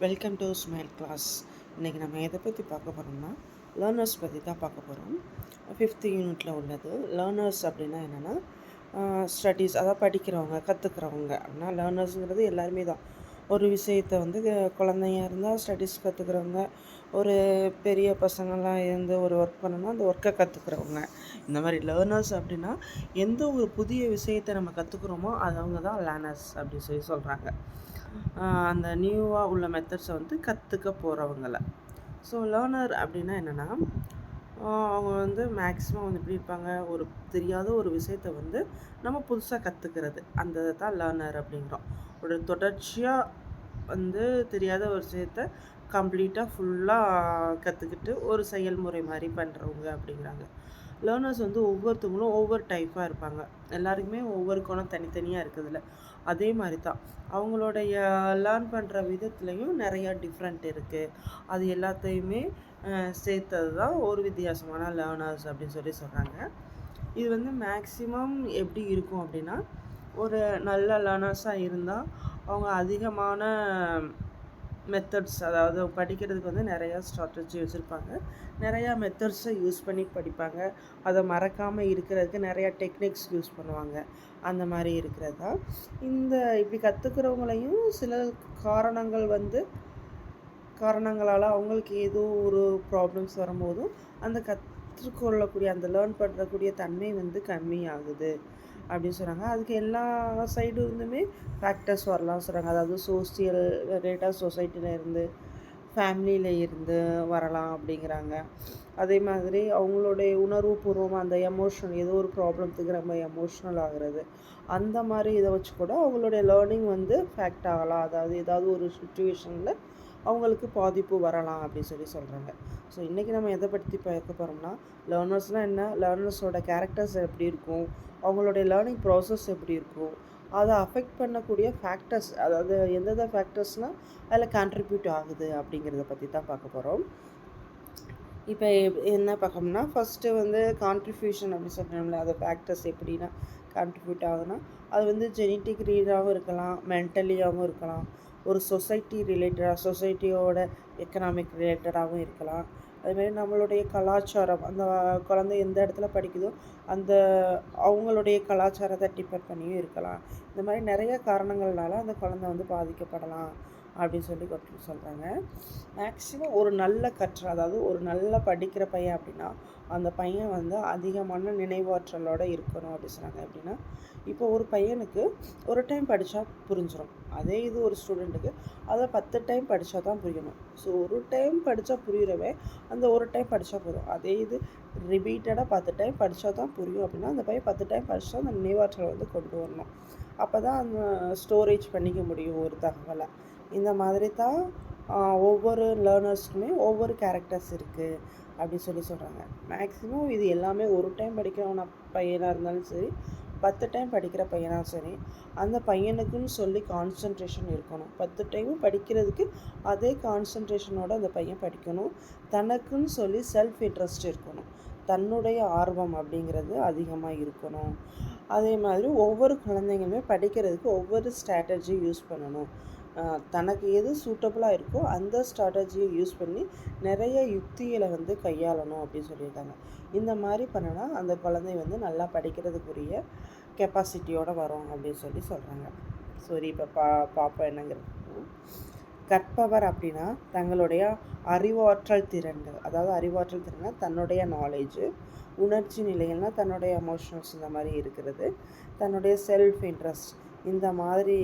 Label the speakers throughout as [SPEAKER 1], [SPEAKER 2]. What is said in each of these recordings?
[SPEAKER 1] Welcome to smile class இன்றைக்கி நம்ம எதை பற்றி பார்க்க போகிறோம்னா லேர்னர்ஸ் பற்றி தான் பார்க்க போகிறோம் ஃபிஃப்த்து யூனிட்டில் உள்ளது. லேர்னர்ஸ் அப்படின்னா என்னென்னா ஸ்டடீஸ் அதாவது படிக்கிறவங்க கற்றுக்கிறவங்க அப்படின்னா லேர்னர்ஸுங்கிறது எல்லாருமே தான். ஒரு விஷயத்தை வந்து குழந்தைங்க இருந்தால் ஸ்டடீஸ் கற்றுக்குறவங்க ஒரு பெரிய பசங்களாம் இருந்து ஒரு ஒர்க் பண்ணணும்னா அந்த ஒர்க்கை கற்றுக்குறவங்க இந்த மாதிரி லேர்னர்ஸ் அப்படின்னா எந்த ஒரு புதிய விஷயத்தை நம்ம கற்றுக்குறோமோ அது அவங்க தான் லேர்னர்ஸ் அப்படின்னு சொல்லி சொல்கிறாங்க அந்த நியூவாக உள்ள மெத்தட்ஸை வந்து கற்றுக்க போகிறவங்கள ஸோ லேர்னர் அப்படின்னா என்னென்னா அவங்க வந்து மேக்ஸிமம் வந்து எப்படி இருப்பாங்க? ஒரு தெரியாத ஒரு விஷயத்தை வந்து நம்ம புதுசாக கற்றுக்கிறது அந்த தான் லேர்னர் அப்படிங்கிறோம். ஒரு தொடர்ச்சியாக வந்து தெரியாத ஒரு விஷயத்த கம்ப்ளீட்டாக ஃபுல்லாக கற்றுக்கிட்டு ஒரு செயல்முறை மாதிரி பண்ணுறவங்க அப்படிங்கிறாங்க. லேர்னர்ஸ் வந்து ஒவ்வொருத்தவங்களும் ஒவ்வொரு டைப்பாக இருப்பாங்க. எல்லாருக்குமே ஒவ்வொரு குணம் தனித்தனியாக இருக்குதுல்ல அதே மாதிரி தான். அவங்களுடைய லேர்ன் பண்ணுற விதத்துலேயும் நிறையா டிஃப்ரெண்ட் இருக்குது அது எல்லாத்தையுமே சேர்த்தது தான் ஒரு வித்தியாசமான லேர்னர்ஸ் அப்படின்னு சொல்லி சொல்கிறாங்க இது வந்து மேக்ஸிமம் எப்படி இருக்கும் அப்படின்னா ஒரு நல்ல லேர்னர்ஸாக இருந்தால் அவங்க அதிகமான மெத்தட்ஸ் அதாவது படிக்கிறதுக்கு வந்து நிறையா ஸ்ட்ராட்டஜி வச்சுருப்பாங்க. நிறையா மெத்தட்ஸை யூஸ் பண்ணி படிப்பாங்க. அதை மறக்காமல் இருக்கிறதுக்கு நிறையா டெக்னிக்ஸ் யூஸ் பண்ணுவாங்க. அந்த மாதிரி இருக்கிறது? தான் இந்த இப்படி கற்றுக்கிறவங்களையும் சில காரணங்கள் வந்து காரணங்களால் அவங்களுக்கு ஏதோ ஒரு ப்ராப்ளம்ஸ் வரும்போதும் அந்த கற்றுக்கொள்ளக்கூடிய அந்த லேர்ன் பண்ணுறக்கூடிய தன்மை வந்து கம்மியாகுது அப்படின்னு சொல்கிறாங்க அதுக்கு எல்லா சைடு இருந்துமே ஃபேக்டர்ஸ் வரலாம்னு சொல்கிறாங்க அதாவது சோசியல் ரேட்டாக சொசைட்டியில் இருந்து ஃபேமிலியில் இருந்து வரலாம் அப்படிங்கிறாங்க. அதே மாதிரி அவங்களுடைய உணர்வுபூர்வமாக அந்த எமோஷனல் ஏதோ ஒரு ப்ராப்ளத்துக்கு ரொம்ப எமோஷ்னல் ஆகிறது. அந்த மாதிரி இதை வச்சு கூட அவங்களுடைய லேர்னிங் வந்து ஃபேக்ட் ஆகலாம். அதாவது ஏதாவது ஒரு சுச்சுவேஷனில் அவங்களுக்கு பாதிப்பு வரலாம் அப்படின்னு சொல்லி சொல்கிறாங்க ஸோ இன்றைக்கி நம்ம எதை பற்றி பார்க்க போகிறோம்னா லேர்னர்ஸ்னால் என்ன? லேர்னர்ஸோட கேரக்டர்ஸ் எப்படி இருக்கும்? அவங்களுடைய லேர்னிங் ப்ராசஸ் எப்படி இருக்கும்? அதை அஃபெக்ட் பண்ணக்கூடிய ஃபேக்டர்ஸ் அதாவது எந்தெந்த ஃபேக்டர்ஸ்னால் அதில் கான்ட்ரிபியூட் ஆகுது அப்படிங்கிறத பற்றி தான் பார்க்க போகிறோம் இப்போ என்ன பார்க்கணும்னா ஃபஸ்ட்டு வந்து கான்ட்ரிபியூஷன் அப்படின்னு சொல்கிறோம்ல அது ஃபேக்டர்ஸ் எப்படின்னா கான்ட்ரிபியூட் ஆகுதுன்னா அது வந்து ஜெனட்டிக் ரீடாகவும் இருக்கலாம் மென்டலியாகவும் இருக்கலாம். ஒரு சொசைட்டி ரிலேட்டடாக சொசைட்டியோட எக்கனாமிக் ரிலேட்டடாகவும் இருக்கலாம். அதுமாரி நம்மளுடைய கலாச்சாரம் அந்த குழந்தை எந்த இடத்துல படிக்குதோ அந்த அவங்களுடைய கலாச்சாரத்தை டிபெண்ட் பண்ணியும் இருக்கலாம். இந்த மாதிரி நிறைய காரணங்கள்னால அந்த குழந்தை வந்து பாதிக்கப்படலாம் அப்படின்னு சொல்லி கொட்டு சொல்கிறாங்க மேக்ஸிமம் ஒரு நல்ல கற்ற அதாவது ஒரு நல்ல படிக்கிற பையன் அப்படின்னா அந்த பையன் வந்து அதிகமான நினைவாற்றலோடு இருக்கணும் அப்படி சொன்னாங்க. எப்படின்னா இப்போ ஒரு பையனுக்கு ஒரு டைம் படித்தா புரிஞ்சிடும் அதே இது ஒரு ஸ்டூடெண்ட்டுக்கு அதை பத்து டைம் படித்தா தான் புரியணும். ஸோ ஒரு டைம் படித்தா புரியுறவே அந்த ஒரு டைம் படித்தா போதும். அதே இது ரிப்பீட்டடாக பத்து டைம் படித்தா தான் புரியும் அப்படின்னா அந்த பையன் பத்து டைம் படித்தா அந்த நினைவாற்றலை வந்து கொண்டு வரணும். அப்போ தான் அந்த ஸ்டோரேஜ் பண்ணிக்க முடியும் ஒரு தகவலை. இந்த மாதிரி தான் ஒவ்வொரு லேர்னர்ஸ்க்குமே ஒவ்வொரு கேரக்டர்ஸ் இருக்குது அப்படின்னு சொல்லி சொல்கிறாங்க மேக்ஸிமம் இது எல்லாமே ஒரு டைம் படிக்கிறவன பையனாக இருந்தாலும் சரி பத்து டைம் படிக்கிற பையனாக சரி அந்த பையனுக்குன்னு சொல்லி கான்சன்ட்ரேஷன் இருக்கணும். பத்து டைமும் படிக்கிறதுக்கு அதே கான்சன்ட்ரேஷனோட அந்த பையன் படிக்கணும். தனக்குன்னு சொல்லி செல்ஃப் இன்ட்ரெஸ்ட் இருக்கணும். தன்னுடைய ஆர்வம் அப்படிங்கிறது அதிகமாக இருக்கணும். அதே மாதிரி ஒவ்வொரு குழந்தைங்களுமே படிக்கிறதுக்கு ஒவ்வொரு ஸ்ட்ராட்டஜி யூஸ் பண்ணணும். தனக்கு எது சூட்டபுளாக இருக்கோ அந்த ஸ்ட்ராட்டஜியை யூஸ் பண்ணி நிறைய யுக்திகளை வந்து கையாளணும் அப்படின்னு சொல்லியிருக்காங்க. இந்த மாதிரி பண்ணினா அந்த குழந்தை வந்து நல்லா படிக்கிறதுக்குரிய கெப்பாசிட்டியோடு வரும் அப்படின்னு சொல்லி சொல்கிறாங்க சரி இப்போ பா பாப்பா என்னங்கிறது. கற்பவர் அப்படின்னா தங்களுடைய அறிவாற்றல் திறன்கள். அதாவது அறிவாற்றல் திறன்னா தன்னுடைய நாலேஜு உணர்ச்சி நிலைகள்னா தன்னுடைய எமோஷனல்ஸ் இந்த மாதிரி இருக்கிறது. தன்னுடைய செல்ஃப் இன்ட்ரெஸ்ட் இந்த மாதிரி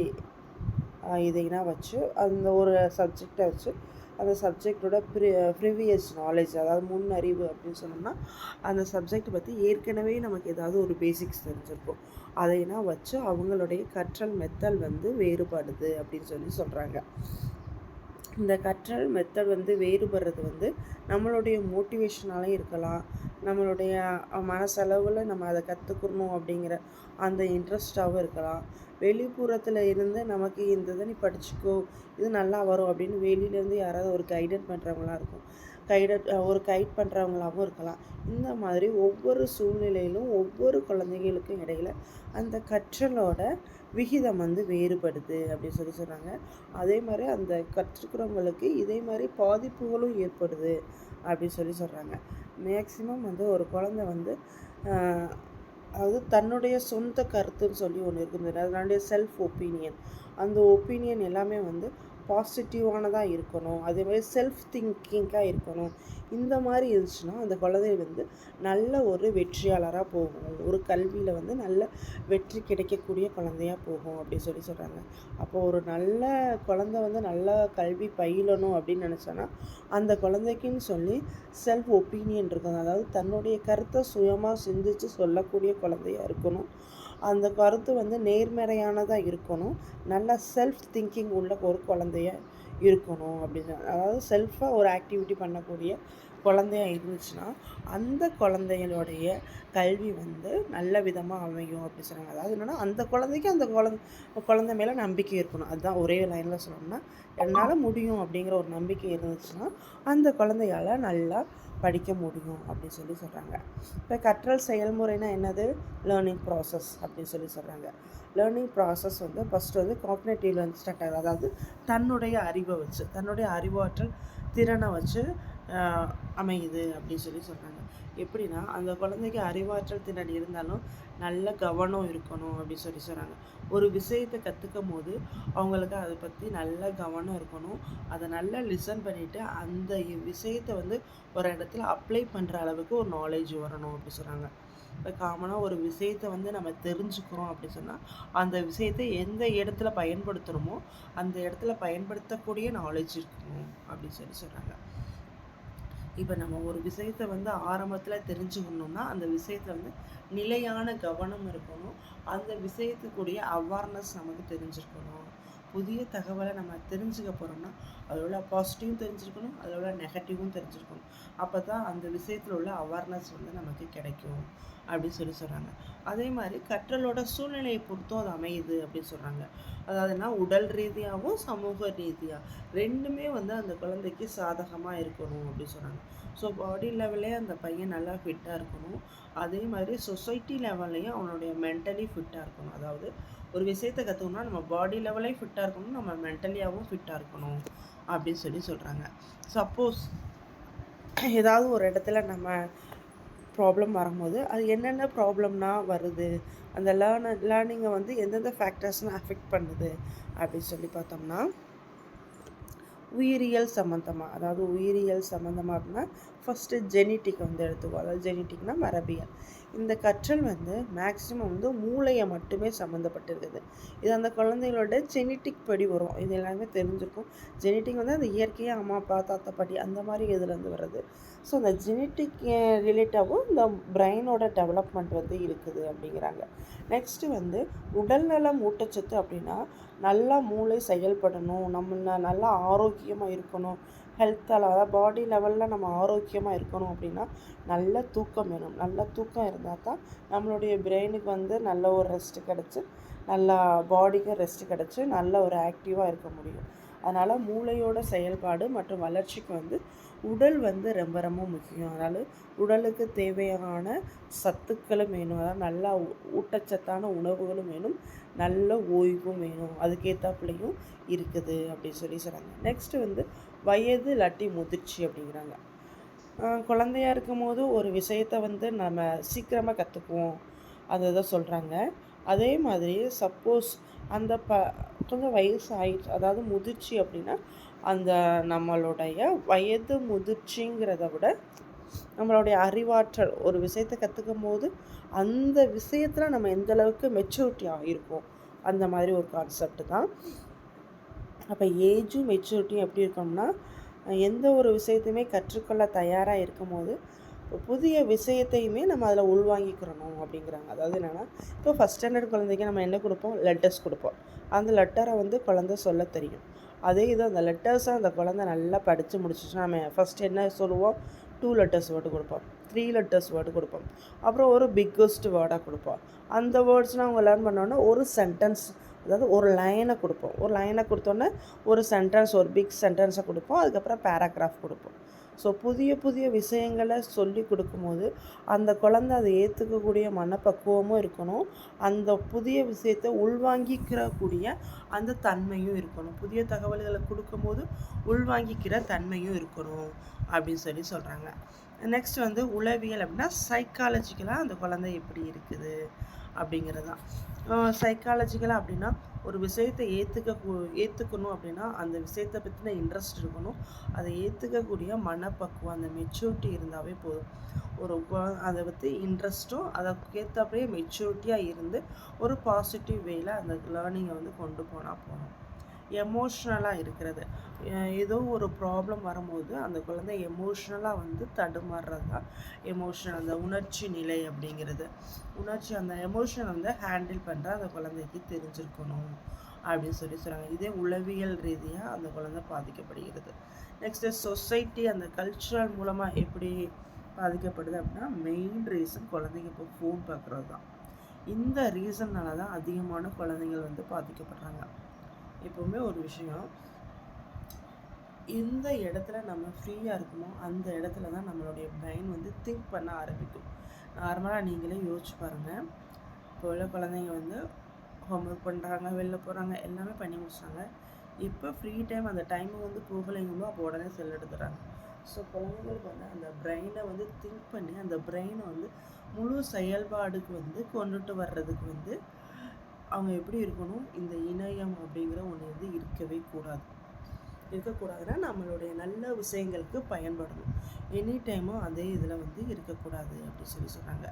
[SPEAKER 1] இதைனா வச்சு அந்த ஒரு சப்ஜெக்டை வச்சு அந்த சப்ஜெக்டோட ப்ரி ப்ரிவியஸ் நாலேஜ் அதாவது முன் அறிவு அப்படின்னு சொன்னோம்னா அந்த சப்ஜெக்ட் பற்றி ஏற்கனவே நமக்கு ஏதாவது ஒரு பேசிக்ஸ் தெரிஞ்சிருக்கும். அதைனா வச்சு அவங்களுடைய கற்றல் மெத்தல் வந்து வேறுபடுது அப்படின்னு சொல்லி சொல்கிறாங்க இந்த கற்றல் மெத்தட் வந்து வேறுபடுறது வந்து நம்மளுடைய மோட்டிவேஷனாலே இருக்கலாம். நம்மளுடைய மனசளவில் நம்ம அதை கற்றுக்கணும் அப்படிங்கிற அந்த இன்ட்ரெஸ்டாகவும் இருக்கலாம். வெளிப்புறத்தில் இருந்து நமக்கு இந்த இதை நீ படிச்சுக்கோ இது நல்லா வரும் அப்படின்னு வெளியிலேருந்து யாராவது ஒரு கைடட் பண்ணுறவங்களா இருக்கும். கைடட் ஒரு கைட் பண்ணுறவங்களாகவும் இருக்கலாம். இந்த மாதிரி ஒவ்வொரு சூழ்நிலையிலும் ஒவ்வொரு குழந்தைகளுக்கும் இடையில அந்த கற்றலோட விகிதம் வந்து வேறுபடுது அப்படின்னு சொல்லி சொல்கிறாங்க அதே மாதிரி அந்த கற்றுக்கிறவங்களுக்கு இதே மாதிரி பாதிப்புகளும் ஏற்படுது அப்படின்னு சொல்லி சொல்கிறாங்க மேக்சிமம் வந்து ஒரு குழந்தை வந்து அதாவது தன்னுடைய சொந்த கருத்துன்னு சொல்லி ஒன்று இருக்குது. அதனுடைய செல்ஃப் ஒப்பீனியன் அந்த ஒப்பீனியன் எல்லாமே வந்து பாசிட்டிவானதாக இருக்கணும். அதே மாதிரி செல்ஃப் திங்கிங்காக இருக்கணும். இந்த மாதிரி இருந்துச்சுன்னா அந்த குழந்தை வந்து நல்ல ஒரு வெற்றியாளராக போகும். ஒரு கல்வியில் வந்து நல்ல வெற்றி கிடைக்கக்கூடிய குழந்தையாக போகும் அப்படின்னு சொல்லி சொல்கிறாங்க அப்போது ஒரு நல்ல குழந்த வந்து நல்ல கல்வி பயிலணும் அப்படின்னு நினச்சோன்னா அந்த குழந்தைக்குன்னு சொல்லி செல்ஃப் ஒப்பீனியன் இருக்கணும். அதாவது தன்னுடைய கருத்தை சுயமாக சிந்தித்து சொல்லக்கூடிய குழந்தையாக இருக்கணும். அந்த கருத்து வந்து நேர்மறையானதாக இருக்கணும். நல்ல செல்ஃப் திங்கிங் உள்ள ஒரு குழந்தைய இருக்கணும் அப்படின்னு. அதாவது செல்ஃபாக ஒரு ஆக்டிவிட்டி பண்ணக்கூடிய குழந்தையா இருந்துச்சுன்னா அந்த குழந்தைகளுடைய கல்வி வந்து நல்ல விதமாக அமையும் அப்படி சொன்னாங்க. அதாவது என்னென்னா அந்த குழந்தைக்கு அந்த குழந்த குழந்தை மேலே நம்பிக்கை இருக்கணும். அதுதான் ஒரே லைனில் சொல்லணும்னா என்னால் முடியும் அப்படிங்கிற ஒரு நம்பிக்கை இருந்துச்சுன்னா அந்த குழந்தையால் நல்லா படிக்க முடியும் அப்படின்னு சொல்லி சொல்கிறாங்க இப்போ கற்றல் செயல்முறைனா என்னது? லேர்னிங் ப்ராசஸ் அப்படின்னு சொல்லி சொல்கிறாங்க லேர்னிங் ப்ராசஸ் வந்து ஃபஸ்ட்டு வந்து காக்னேட்டிவ் லேர்ன் ஸ்டார்ட் ஆகுது. அதாவது தன்னுடைய அறிவை வச்சு தன்னுடைய அறிவாற்றல் திறனை வச்சு அமையுது அப்படின்னு சொல்லி சொல்கிறாங்க எப்படின்னா அந்த குழந்தைக்கு அறிவாற்றல் திறன் இருந்தாலும் நல்ல கவனம் இருக்கணும் அப்படின்னு சொல்லி சொல்கிறாங்க ஒரு விஷயத்தை கற்றுக்கும் போது அவங்களுக்கு அதை பற்றி நல்ல கவனம் இருக்கணும். அதை நல்லா லிசன் பண்ணிவிட்டு அந்த விஷயத்தை வந்து ஒரு இடத்துல அப்ளை பண்ணுற அளவுக்கு ஒரு நாலேஜ் வரணும் அப்படி சொல்கிறாங்க இப்போ காமனாக ஒரு விஷயத்தை வந்து நம்ம தெரிஞ்சுக்கிறோம் அப்படி சொன்னால் அந்த விஷயத்தை எந்த இடத்துல பயன்படுத்துகிறோமோ அந்த இடத்துல பயன்படுத்தக்கூடிய நாலேஜ் இருக்கணும் அப்படின்னு சொல்லி சொல்கிறாங்க இப்போ நம்ம ஒரு விஷயத்தை வந்து ஆரம்பத்தில் தெரிஞ்சுக்கணுன்னா அந்த விஷயத்தில் வந்து நிலையான கவனம் இருக்கணும். அந்த விஷயத்துக்குரிய அவேர்னஸ் நமக்கு தெரிஞ்சிருக்கணும். புதிய தகவலை நம்ம தெரிஞ்சுக்க போகிறோம்னா அதில் உள்ள பாசிட்டிவும் தெரிஞ்சிருக்கணும் அதில் உள்ள நெகட்டிவும் தெரிஞ்சிருக்கணும். அப்போ தான் அந்த விஷயத்தில் உள்ள அவேர்னஸ் வந்து நமக்கு கிடைக்கும். அப்படின்னு சொல்லி சொல்கிறாங்க அதே மாதிரி கற்றலோட சூழ்நிலையை பொறுத்தும் அது அமையுது அப்படின்னு சொல்கிறாங்க அதாவதுனா உடல் ரீதியாகவும் சமூக ரீதியாக ரெண்டுமே வந்து அந்த குழந்தைக்கு சாதகமாக இருக்கணும் அப்படின்னு சொல்கிறாங்க ஸோ பாடி லெவலே அந்த பையன் நல்லா ஃபிட்டாக இருக்கணும். அதே மாதிரி சொசைட்டி லெவல்லையும் அவனுடைய மென்டலி ஃபிட்டாக இருக்கணும். அதாவது ஒரு விஷயத்தை கற்றுக்கணும்னா நம்ம பாடி லெவலையும் ஃபிட்டாக இருக்கணும் நம்ம மென்டலியாகவும் ஃபிட்டாக இருக்கணும் அப்படின்னு சொல்லி சொல்கிறாங்க சப்போஸ் ஏதாவது ஒரு இடத்துல நம்ம ப்ராப்ளம் வரும்போது அது என்னென்ன ப்ராப்ளம்னா வருது? அந்த லேர்ன லேர்னிங்கை வந்து எந்தெந்த ஃபேக்டர்ஸ்னால் அஃபெக்ட் பண்ணுது? அப்படின்னு சொல்லி பார்த்தோம்னா உயிரியல் சம்மந்தமாக அதாவது உயிரியல் சம்மந்தமாக அப்படின்னா ஃபஸ்ட்டு ஜெனிட்டிக் வந்து எடுத்துக்குவோம் அதாவது ஜெனிட்டிக்னா மரபியல். இந்த கற்றல் வந்து மேக்ஸிமம் வந்து மூளையை மட்டுமே சம்மந்தப்பட்டிருக்குது இது அந்த குழந்தைகளோட ஜெனிட்டிக் படி வரும். இது எல்லாமே தெரிஞ்சிருக்கும். ஜெனிட்டிக் வந்து அந்த இயற்கையாக அம்மா அப்பா தாத்தா பாட்டி அந்த மாதிரி இதுலேருந்து வருது. ஸோ அந்த ஜெனட்டிக் ரிலேட்டாகவும் இந்த பிரெயினோட டெவலப்மெண்ட் வந்து இருக்குது அப்படிங்கிறாங்க. நெக்ஸ்ட்டு வந்து உடல்நலம் ஊட்டச்சத்து அப்படின்னா நல்லா மூளை செயல்படணும். நம்ம நல்லா ஆரோக்கியமாக இருக்கணும். ஹெல்த்தால் அதாவது பாடி லெவலில் நம்ம ஆரோக்கியமாக இருக்கணும் அப்படின்னா நல்ல தூக்கம் வேணும். நல்ல தூக்கம் இருந்தால் தான் நம்மளுடைய பிரெயினுக்கு வந்து நல்ல ஒரு ரெஸ்ட்டு கிடச்சி நல்லா பாடிக்கும் ரெஸ்ட்டு கிடச்சி நல்ல ஒரு ஆக்டிவாக இருக்க முடியும். அதனால் மூளையோட செயல்பாடு மற்றும் வளர்ச்சிக்கு வந்து உடல் வந்து ரொம்ப ரொம்ப முக்கியம். அதனால் உடலுக்கு தேவையான சத்துக்களும் வேணும். அதாவது நல்லா ஊட்டச்சத்தான உணவுகளும் வேணும். நல்ல ஓய்வும் வேணும். அதுக்கேற்றாப்புலையும் இருக்குது அப்படின்னு சொல்லி சொல்கிறாங்க நெக்ஸ்ட்டு வந்து வயது இல்லாட்டி முதிர்ச்சி அப்படிங்கிறாங்க. குழந்தையாக இருக்கும் போது ஒரு விஷயத்த வந்து நம்ம சீக்கிரமாக கற்றுக்குவோம் அதை தான் சொல்கிறாங்க அதே மாதிரி சப்போஸ் அந்த ப கொஞ்சம் வயசு ஆயிடுச்சு அதாவது முதிர்ச்சி அப்படின்னா அந்த நம்மளுடைய வயது முதிர்ச்சிங்கிறத விட நம்மளுடைய அறிவாற்றல் ஒரு விஷயத்தை கற்றுக்கும் போது அந்த விஷயத்தில் நம்ம எந்த அளவுக்கு மெச்சூரிட்டி ஆகியிருக்கோம் அந்த மாதிரி ஒரு கான்செப்ட் தான். அப்போ ஏஜும் மெச்சூரிட்டியும் எப்படி இருக்கணும்னா எந்த ஒரு விஷயத்தையுமே கற்றுக்கொள்ள தயாராக இருக்கும் போது புதிய விஷயத்தையுமே நம்ம அதில் உள்வாங்கிக்கிறணும் அப்படிங்கிறாங்க. அதாவது என்னென்னா இப்போ ஃபஸ்ட் ஸ்டாண்டர்ட் குழந்தைக்கு நம்ம என்ன கொடுப்போம்? லெட்டர்ஸ் கொடுப்போம். அந்த லெட்டரை வந்து குழந்த சொல்ல தெரியும். அதே இது அந்த லெட்டர்ஸை அந்த குழந்த நல்லா படித்து முடிச்சிச்சுன்னா நம்ம ஃபஸ்ட் என்ன சொல்லுவோம்? டூ லெட்டர்ஸ் போட்டு கொடுப்போம். த்ரீ லெட்டர்ஸ் வேர்டு கொடுப்போம். அப்புறம் ஒரு பிக்கஸ்ட் வேர்டாக கொடுப்போம். அந்த வேர்ட்ஸ்லாம் அவங்க லேர்ன் பண்ணோன்னா ஒரு சென்டென்ஸ் அதாவது ஒரு லைனை கொடுப்போம். ஒரு லைனை கொடுத்தோன்னே ஒரு சென்டென்ஸ் ஒரு பிக் சென்டென்ஸை கொடுப்போம். அதுக்கப்புறம் பேராகிராஃப் கொடுப்போம். ஸோ புதிய புதிய விஷயங்களை சொல்லி கொடுக்கும்போது அந்த குழந்தை அதை ஏற்றுக்கக்கூடிய மனப்பக்குவமும் இருக்கணும். அந்த புதிய விஷயத்தை உள்வாங்கிக்கிறக்கூடிய அந்த தன்மையும் இருக்கணும். புதிய தகவல்களை கொடுக்கும்போது உள்வாங்கிக்கிற தன்மையும் இருக்கணும் அப்படின்னு சொல்லி சொல்கிறாங்க நெக்ஸ்ட் வந்து உளவியல் அப்படின்னா சைக்காலஜிக்கலாக அந்த குழந்தை எப்படி இருக்குது அப்படிங்கிறது தான் சைக்காலஜிக்கலாக அப்படின்னா ஒரு விஷயத்தை ஏற்றுக்க ஏற்றுக்கணும் அப்படின்னா அந்த விஷயத்தை பற்றின இன்ட்ரெஸ்ட் இருக்கணும். அதை ஏற்றுக்கக்கூடிய மனப்பக்குவம் அந்த மெச்சூரிட்டி இருந்தாவே போதும். ஒரு அதை பற்றி இன்ட்ரெஸ்ட்டும் அதற்கேற்றப்படியே மெச்சூரிட்டியாக இருந்து ஒரு பாசிட்டிவ் வேயில் அந்த லேர்னிங்கை வந்து கொண்டு போனால் போகணும் எமோஷ்னலாக இருக்கிறது. ஏதோ ஒரு ப்ராப்ளம் வரும்போது அந்த குழந்தை எமோஷ்னலாக வந்து தடுமாறுறது தான். எமோஷனல் அந்த உணர்ச்சி நிலை அப்படிங்கிறது. உணர்ச்சி அந்த எமோஷனை வந்து ஹேண்டில் பண்ணுற அந்த குழந்தைக்கு தெரிஞ்சிருக்கணும் அப்படின்னு சொல்லி சொல்கிறாங்க இதே உளவியல் ரீதியாக அந்த குழந்தை பாதிக்கப்படுகிறது. நெக்ஸ்ட்டு சொசைட்டி அந்த கல்ச்சுரல் மூலமாக எப்படி பாதிக்கப்படுது அப்படின்னா மெயின் ரீசன் குழந்தைங்க இப்போ ஃபோன் பார்க்குறது தான். இந்த ரீசன்னால தான் அதிகமான குழந்தைங்கள் வந்து பாதிக்கப்படுறாங்க. எப்போவுமே ஒரு விஷயம் எந்த இடத்துல நம்ம ஃப்ரீயாக இருக்குமோ அந்த இடத்துல தான் நம்மளுடைய பிரெயின் வந்து திங்க் பண்ண ஆரம்பிக்கும். நார்மலாக நீங்களே யோசிச்சு பாருங்கள் இப்போ உள்ள குழந்தைங்க வந்து ஹோம்ஒர்க் பண்ணுறாங்க வெளில போகிறாங்க எல்லாமே பண்ணி முடிச்சாங்க இப்போ ஃப்ரீ டைம் அந்த டைம் வந்து போகலைங்கும்போது அப்போ உடனே செல் ஸோ குழந்தைங்களுக்கு வந்து அந்த பிரெயினை வந்து திங்க் பண்ணி அந்த பிரெயினை வந்து முழு செயல்பாடுக்கு வந்து கொண்டுட்டு வர்றதுக்கு வந்து அவங்க எப்படி இருக்கணும்? இந்த இணையம் அப்படிங்கிற ஒன்று வந்து இருக்கவே கூடாது. இருக்கக்கூடாதுன்னா நம்மளுடைய நல்ல விஷயங்களுக்கு பயன்படணும். எனி டைமும் அதே இதில் வந்து இருக்கக்கூடாது அப்படின்னு சொல்லி சொன்னாங்க.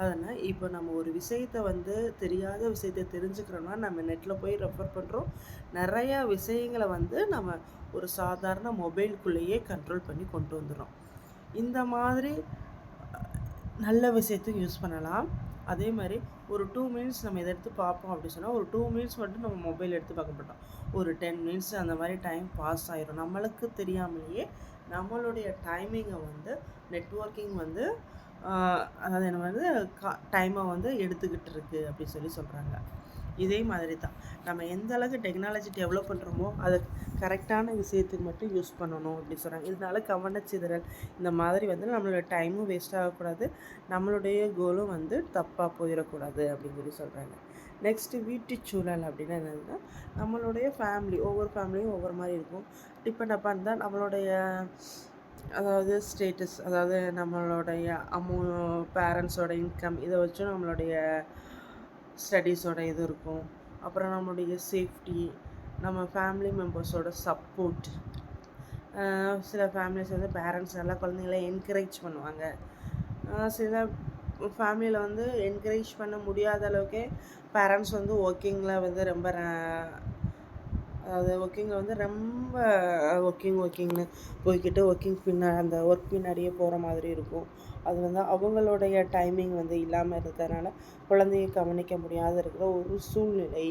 [SPEAKER 1] அதனால் இப்போ நம்ம ஒரு விஷயத்தை வந்து தெரியாத விஷயத்தை தெரிஞ்சுக்கிறோம்னா நம்ம நெட்டில் போய் ரெஃபர் பண்ணுறோம் நிறையா விஷயங்களை வந்து நம்ம ஒரு சாதாரண மொபைலுக்குள்ளேயே கண்ட்ரோல் பண்ணி கொண்டு வந்துடும் இந்த மாதிரி நல்ல விஷயத்தையும் யூஸ் பண்ணலாம். அதே மாதிரி ஒரு டூ மினிட்ஸ் நம்ம இதை எடுத்து பார்ப்போம் அப்படி சொன்னால் ஒரு டூ மினிட்ஸ் மட்டும் நம்ம மொபைல் எடுத்து பார்க்க மாட்டோம். ஒரு டென் மினிட்ஸ் அந்த மாதிரி டைம் பாஸ் ஆகிரும் நம்மளுக்கு தெரியாமலேயே நம்மளுடைய டைமிங்கை வந்து நெட்ஒர்க்கிங் வந்து அதாவது என்ன வந்து கா டைமை வந்து எடுத்துக்கிட்டு இருக்குது அப்படின்னு சொல்லி சொல்கிறாங்க இதே மாதிரி தான் நம்ம எந்த அளவுக்கு டெக்னாலஜி டெவலப் பண்ணுறோமோ அதை கரெக்டான விஷயத்துக்கு மட்டும் யூஸ் பண்ணணும் அப்படின்னு சொல்கிறாங்க இதனால கவனச்சிதறல் இந்த மாதிரி வந்து நம்மளோட டைமும் வேஸ்ட் ஆகக்கூடாது. நம்மளுடைய கோலும் வந்து தப்பாக போயிடக்கூடாது அப்படின்னு சொல்லி சொல்கிறாங்க நெக்ஸ்ட்டு வீட்டு சூழல் அப்படின்னா என்னதுன்னா நம்மளுடைய ஃபேமிலி ஒவ்வொரு ஃபேமிலியும் ஒவ்வொரு மாதிரி இருக்கும். டிபெண்ட் அப்பான் தான் நம்மளுடைய அதாவது ஸ்டேட்டஸ் அதாவது நம்மளுடைய அமௌ பேரண்ட்ஸோட இன்கம் இதை வச்சும் நம்மளுடைய ஸ்டடீஸோட இது இருக்கும். அப்புறம் நம்மளுடைய சேஃப்டி நம்ம ஃபேமிலி மெம்பர்ஸோட சப்போர்ட் சில ஃபேமிலிஸ் வந்து பேரண்ட்ஸ் நல்லா குழந்தைங்கள என்கரேஜ் பண்ணுவாங்க. சில ஃபேமிலியில் வந்து என்கரேஜ் பண்ண முடியாத அளவுக்கே பேரண்ட்ஸ் வந்து ஒர்க்கிங்கில் வந்து ரொம்ப அதாவது ஒர்க்கிங்கில் வந்து ரொம்ப ஒர்க்கிங் ஒர்க்கிங்னு போய்கிட்டு ஒர்க்கிங் பின்னா அந்த ஒர்க் பின்னாடியே போகிற மாதிரி இருக்கும். அது வந்து அவங்களுடைய டைமிங் வந்து இல்லாமல் இருக்கிறதுனால குழந்தைய கவனிக்க முடியாத இருக்கிற ஒரு சூழ்நிலை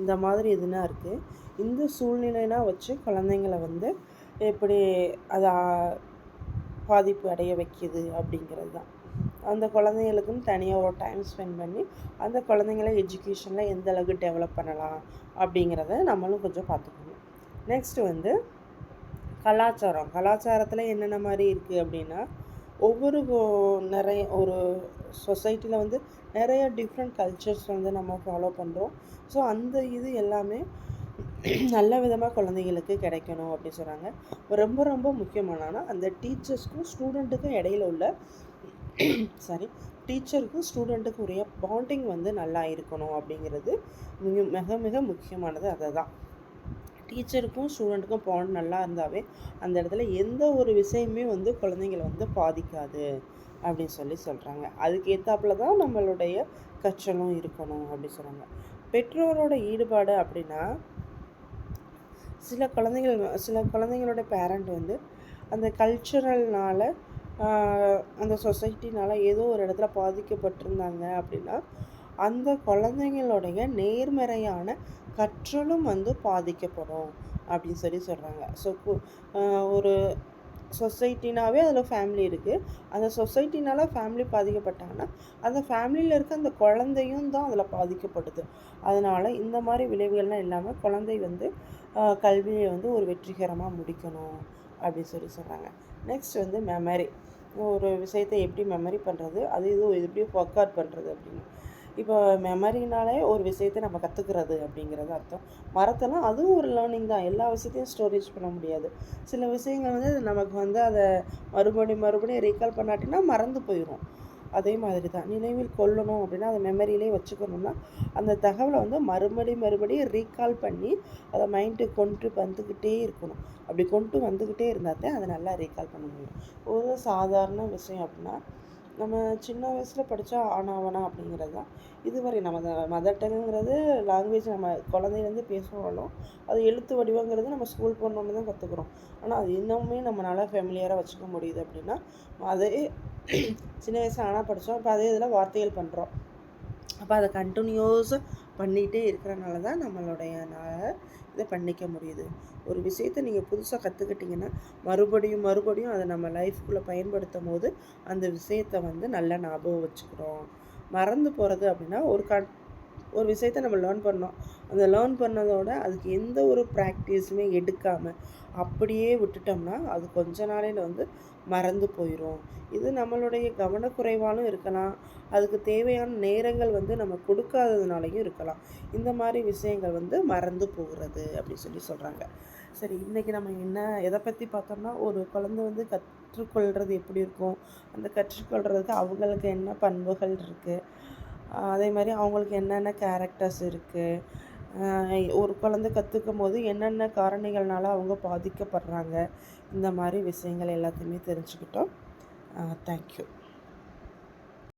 [SPEAKER 1] இந்த மாதிரி எதுனா இருக்குது இந்த சூழ்நிலைனா வச்சு குழந்தைங்கள வந்து எப்படி அதை பாதிப்பு அடைய வைக்கிது அப்படிங்கிறது தான். அந்த குழந்தைங்களுக்குன்னு தனியாக ஒரு டைம் ஸ்பெண்ட் பண்ணி அந்த குழந்தைங்கள எஜுகேஷனில் எந்த அளவுக்கு டெவலப் பண்ணலாம் அப்படிங்கிறத நம்மளும் கொஞ்சம் பார்த்துக்கணும். நெக்ஸ்ட்டு வந்து கலாச்சாரம். கலாச்சாரத்தில் என்னென்ன மாதிரி இருக்குது அப்படின்னா ஒவ்வொரு நிறைய ஒரு சொசைட்டியில் வந்து நிறைய டிஃப்ரெண்ட் கல்ச்சர்ஸ் வந்து நம்ம ஃபாலோ பண்ணுறோம் ஸோ அந்த இது எல்லாமே நல்ல விதமாக குழந்தைங்களுக்கு கிடைக்கணும் அப்படின்னு சொல்கிறாங்க ரொம்ப ரொம்ப முக்கியமானனா அந்த டீச்சர்ஸ்க்கும் ஸ்டூடெண்ட்டுக்கும் இடையில உள்ள சாரி டீச்சருக்கும் ஸ்டூடெண்ட்டுக்கும் உரிய பாண்டிங் வந்து நல்லா இருக்கணும் அப்படிங்கிறது மிக மிக மிக முக்கியமானது அதை தான் டீச்சருக்கும் ஸ்டூடெண்ட்டுக்கும் பாண்ட் நல்லா இருந்தாவே அந்த இடத்துல எந்த ஒரு விஷயமே வந்து குழந்தைங்கள வந்து பாதிக்காது அப்படின்னு சொல்லி சொல்கிறாங்க அதுக்கு ஏற்றாப்புல தான் நம்மளுடைய கற்றலும் இருக்கணும் அப்படின்னு சொல்கிறாங்க பெற்றோரோட ஈடுபாடு அப்படின்னா சில குழந்தைகள் சில குழந்தைங்களோட பேரண்ட் வந்து அந்த கல்ச்சுரல்னால் அந்த சொசைட்டினால் ஏதோ ஒரு இடத்துல பாதிக்கப்பட்டிருந்தாங்க அப்படின்னா அந்த குழந்தைங்களுடைய நேர்மறையான கற்றலும் வந்து பாதிக்கப்படும் அப்படின்னு சொல்லி சொல்கிறாங்க ஸோ ஒரு சொசைட்டினாவே அதில் ஃபேமிலி இருக்குது அந்த சொசைட்டினால் ஃபேமிலி பாதிக்கப்பட்டாங்கன்னா அந்த ஃபேமிலியில் இருக்க அந்த குழந்தையும் தான் அதில் பாதிக்கப்படுது. அதனால் இந்த மாதிரி விளைவுகள்லாம் இல்லாமல் குழந்தை வந்து கல்வியை வந்து ஒரு வெற்றிகரமாக முடிக்கணும் அப்படின்னு சொல்லி சொல்கிறாங்க நெக்ஸ்ட் வந்து மெமரி ஒரு விஷயத்தை எப்படி மெமரி பண்ணுறது அது இது எப்படி ஒர்க் அவுட் பண்ணுறது அப்படின்னு. இப்போ மெமரினாலே ஒரு விஷயத்தை நம்ம கற்றுக்கிறது அப்படிங்கிறது அர்த்தம். மரத்தெல்லாம் அதுவும் ஒரு லேர்னிங் தான். எல்லா விஷயத்தையும் ஸ்டோரேஜ் பண்ண முடியாது. சில விஷயங்கள் வந்து நமக்கு வந்து அதை மறுபடியும் மறுபடியும் ரீகால் பண்ணாட்டினா மறந்து போயிடும் அதே மாதிரி தான். நினைவில் கொள்ளணும் அப்படின்னா அதை மெமரியிலே வச்சுக்கணும்னா அந்த தகவலை வந்து மறுபடி மறுபடியும் ரீகால் பண்ணி அதை மைண்டுக்கு கொண்டு வந்துக்கிட்டே இருக்கணும். அப்படி கொண்டு வந்துக்கிட்டே இருந்தால் தான் அதை நல்லா ரீகால் பண்ண முடியும். ஒரு சாதாரண விஷயம் அப்படின்னா நம்ம சின்ன வயசில் படித்தா ஆனாவனா அப்படிங்கிறது தான். இதுவரை நம்ம மதர் டங்குங்கிறது லாங்குவேஜ் நம்ம குழந்தையிலேருந்து பேசுவாலும் அது எழுத்து வடிவங்கிறது நம்ம ஸ்கூல் போனோன்னு தான் கற்றுக்குறோம் ஆனால் அது இன்னமுமே நம்மளால் ஃபெமிலியராக வச்சுக்க முடியுது அப்படின்னா அதே சின்ன வயசில் ஆனால் படித்தோம் இப்போ அதே இதில் வார்த்தைகள் பண்ணுறோம் அப்போ அதை கண்டினியூஸாக பண்ணிகிட்டே இருக்கிறனால தான் நம்மளுடைய இதை பண்ணிக்க முடியுது. ஒரு விஷயத்தை நீங்கள் புதுசாக கற்றுக்கிட்டிங்கன்னா மறுபடியும் மறுபடியும் அதை நம்ம லைஃப்குள்ளே பயன்படுத்தும் போது அந்த விஷயத்தை வந்து நல்லா ஞாபகம் வச்சுக்கிறோம். மறந்து போகிறது அப்படின்னா ஒரு க ஒரு விஷயத்த நம்ம லேர்ன் பண்ணோம். அந்த லேர்ன் பண்ணதோட அதுக்கு எந்த ஒரு ப்ராக்டிஸுமே எடுக்காமல் அப்படியே விட்டுட்டோம்னா அது கொஞ்ச நாளையில் வந்து மறந்து போயிடும் இது நம்மளுடைய கவனக்குறைவாலும் இருக்கலாம். அதுக்கு தேவையான நேரங்கள் வந்து நம்ம கொடுக்காததுனாலையும் இருக்கலாம். இந்த மாதிரி விஷயங்கள் வந்து மறந்து போகிறது அப்படி சொல்லி சொல்கிறாங்க சரி இன்றைக்கி நம்ம என்ன எதை பற்றி பார்த்தோம்னா ஒரு குழந்தை வந்து கற்றுக்கொள்கிறது எப்படி இருக்கும்? அந்த கற்றுக்கொள்கிறதுக்கு அவங்களுக்கு என்ன பண்புகள் இருக்குது அதே மாதிரி அவங்களுக்கு என்னென்ன கேரக்டர்ஸ் இருக்குது ஒரு குழந்தை கற்றுக்கும் போது என்னென்ன காரணிகள்னால அவங்க பாதிக்கப்படுறாங்க? இந்த மாதிரி விஷயங்கள் எல்லாத்தையுமே தெரிஞ்சுக்கிட்டோம். தேங்க்யூ